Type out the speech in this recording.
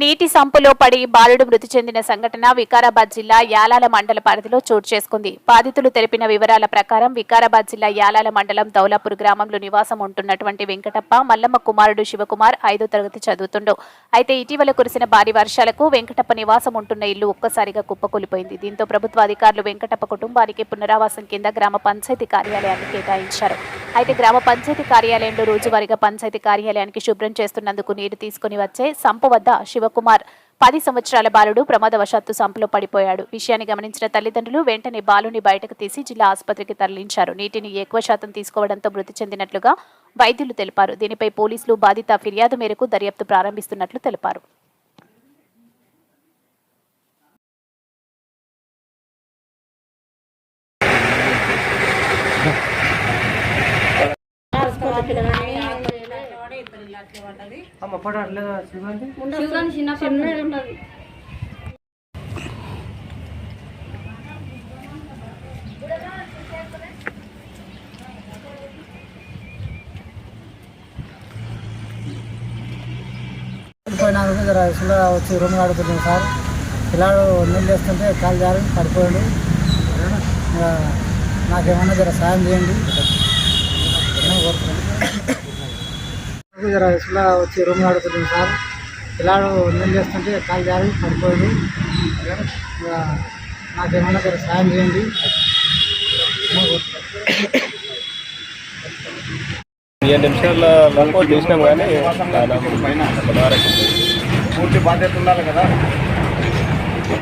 నీటి సంపులో పడి బాలుడు మృతి చెందిన సంఘటన వికారాబాద్ జిల్లా యాలాల మండల పరిధిలో చోటు చేసుకుంది. బాధితులు తెలిపిన వివరాల ప్రకారం వికారాబాద్ జిల్లా యాలాల మండలం దౌలాపూర్ గ్రామంలో నివాసం ఉంటున్నటువంటి వెంకటప్ప మల్లమ్మ కుమారుడు శివకుమార్ ఐదో తరగతి చదువుతుండు. అయితే ఇటీవల కురిసిన భారీ వర్షాలకు వెంకటప్ప నివాసం ఉంటున్న ఇల్లు ఒక్కసారిగా కుప్పకూలిపోయింది. దీంతో ప్రభుత్వ అధికారులు వెంకటప్ప కుటుంబానికి పునరావాసం కింద గ్రామ పంచాయతీ కార్యాలయాన్ని కేటాయించారు. అయితే గ్రామ పంచాయతీ కార్యాలయంలో రోజువారీగా పంచాయతీ కార్యాలయానికి శుభ్రం చేస్తున్నందుకు నీరు తీసుకుని వచ్చే సంపు వద్ద శివ శివకుమార్. పది సంవత్సరాల బాలుడు ప్రమాదవశాత్తు సంపలో పడిపోయాడు. విషయాన్ని గమనించిన తల్లిదండ్రులు వెంటనే బాలుని బయటకు తీసి జిల్లా ఆసుపత్రికి తరలించారు. నీటిని ఎక్కువ శాతం తీసుకోవడంతో మృతి చెందినట్లుగా వైద్యులు తెలిపారు. దీనిపై పోలీసులు బాధిత ఫిర్యాదు మేరకు దర్యాప్తు ప్రారంభిస్తున్నట్లు తెలిపారు. అమ్మ ఫోటో అట్లేదు చూడండి పడిపోయినాక జర ఇసులో వచ్చి రూమ్ ఆడుతున్నాం సార్. పిల్లాడు నీళ్ళు వేస్తుంటే కాలు జారి పడిపోయాడు నాకేమన్నా జర సాయం చేయండి. జర ఇసులో వచ్చి రూమ్ ఆడుతున్నాం సార్. పిల్లాడు నీళ్ళు వేస్తుంటే కాలు జారి పడిపోయాడు ఇంకా నాకేమన్నా జర సాయం చేయండి. ఏడు నిమిషాల లోపు తీసినాం కానీ పూర్తి బాధ్యత ఉండాలి కదా.